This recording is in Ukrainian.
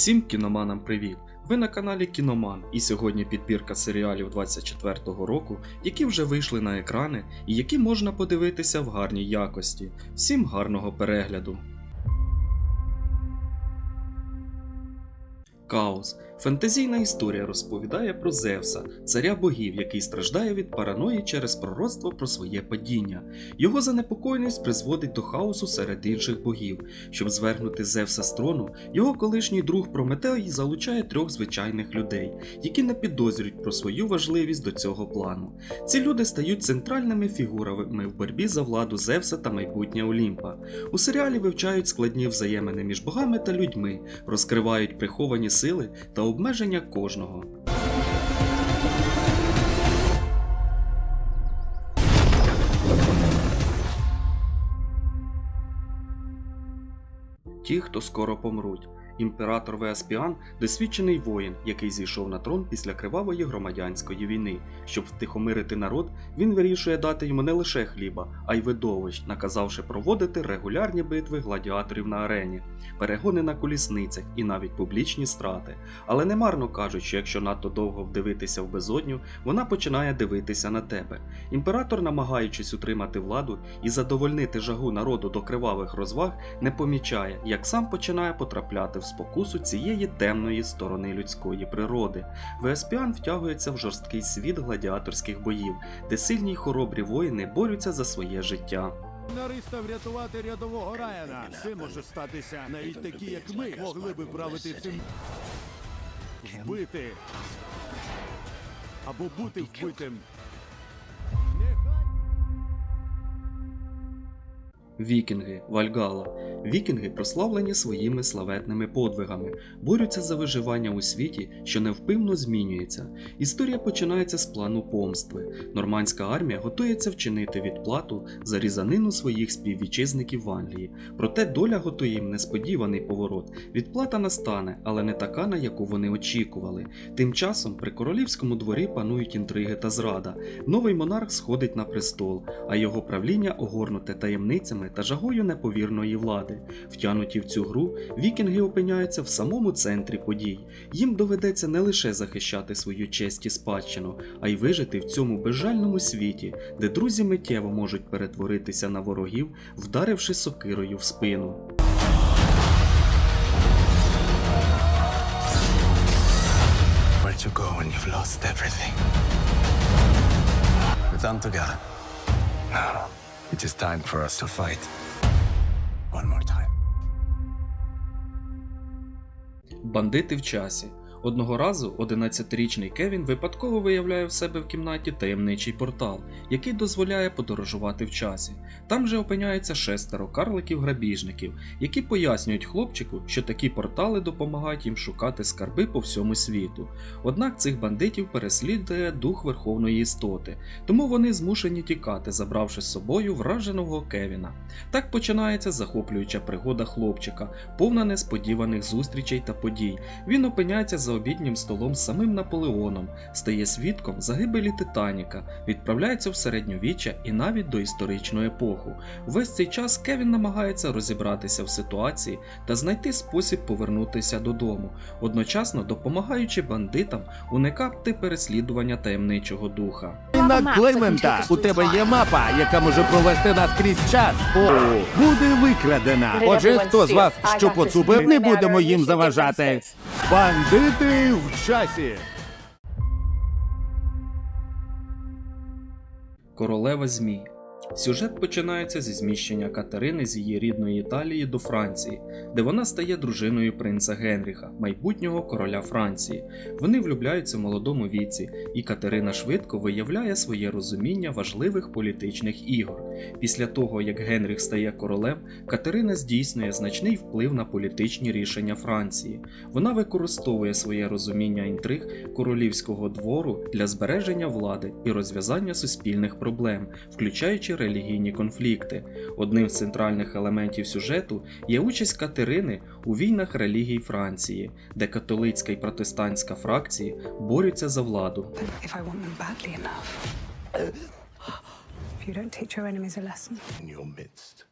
Всім кіноманам привіт! Ви на каналі Кіноман, і сьогодні підбірка серіалів 24-го року, які вже вийшли на екрани і які можна подивитися в гарній якості. Всім гарного перегляду! Каос. Фентезійна історія розповідає про Зевса, царя богів, який страждає від параної через пророцтво про своє падіння. Його занепокоєність призводить до хаосу серед інших богів. Щоб звергнути Зевса з трону, його колишній друг Прометей залучає трьох звичайних людей, які не підозрюють про свою важливість до цього плану. Ці люди стають центральними фігурами в боротьбі за владу Зевса та майбутнє Олімпа. У серіалі вивчають складні взаємини між богами та людьми, розкривають приховані сили та обмеження кожного. Ті, хто скоро помруть. Імператор Веаспіан досвідчений воїн, який зійшов на трон після кривавої громадянської війни. Щоб втихомирити народ, він вирішує дати йому не лише хліба, а й видовищ, наказавши проводити регулярні битви гладіаторів на арені, перегони на колісницях і навіть публічні страти. Але немарно кажуть, що якщо надто довго вдивитися в безодню, вона починає дивитися на тебе. Імператор, намагаючись утримати владу і задовольнити жагу народу до кривавих розваг, не помічає, як сам починає потрапляти в спокусу цієї темної сторони людської природи. Веспіан втягується в жорсткий світ гладіаторських боїв, де сильні й хоробрі воїни борються за своє життя. Нариста врятувати рядового Райана. Все може статися. Навіть такі, як ми, могли би правити цим. Вбити. Або бути вбитим. Вікінги, Вальгала. Вікінги прославлені своїми славетними подвигами, борються за виживання у світі, що невпинно змінюється. Історія починається з плану помстви. Нормандська армія готується вчинити відплату за різанину своїх співвітчизників в Англії. Проте доля готує їм несподіваний поворот. Відплата настане, але не така, на яку вони очікували. Тим часом при королівському дворі панують інтриги та зрада. Новий монарх сходить на престол, а його правління огорнуте таємницями та жагою неповірної влади. Втянуті в цю гру, вікінги опиняються в самому центрі подій. Їм доведеться не лише захищати свою честь і спадщину, а й вижити в цьому безжальному світі, де друзі миттєво можуть перетворитися на ворогів, вдаривши сокирою в спину. To go when you've lost everything? We're done together. Now, it is time for us to fight. One more time. Бандити в часі. Одного разу 11-річний Кевін випадково виявляє в себе в кімнаті таємничий портал, який дозволяє подорожувати в часі. Там же опиняється шестеро карликів-грабіжників, які пояснюють хлопчику, що такі портали допомагають їм шукати скарби по всьому світу. Однак цих бандитів переслідує дух верховної істоти, тому вони змушені тікати, забравши з собою враженого Кевіна. Так починається захоплююча пригода хлопчика, повна несподіваних зустрічей та подій. Він опиняється за обіднім столом з самим Наполеоном, стає свідком загибелі Титаніка, відправляється в середньовіччя і навіть до історичну епоху. Весь цей час Кевін намагається розібратися в ситуації та знайти спосіб повернутися додому, одночасно допомагаючи бандитам уникати переслідування таємничого духа. На Клемента, у тебе є мапа, яка може провести нас крізь час. О, буде викрадена. Отже, хто з вас що поцупив, не будемо їм заважати. Бандити в часі. Королева Змій. Сюжет починається зі зміщення Катерини з її рідної Італії до Франції, де вона стає дружиною принца Генріха, майбутнього короля Франції. Вони влюбляються в молодому віці, і Катерина швидко виявляє своє розуміння важливих політичних ігор. Після того, як Генріх стає королем, Катерина здійснює значний вплив на політичні рішення Франції. Вона використовує своє розуміння інтриг королівського двору для збереження влади і розв'язання суспільних проблем, включаючи релігійні конфлікти. Одним з центральних елементів сюжету є участь Катерини у війнах релігій Франції, де католицька і протестантська фракції борються за владу. if I want them badly enough. If you don't teach your enemies a lesson. In your midst.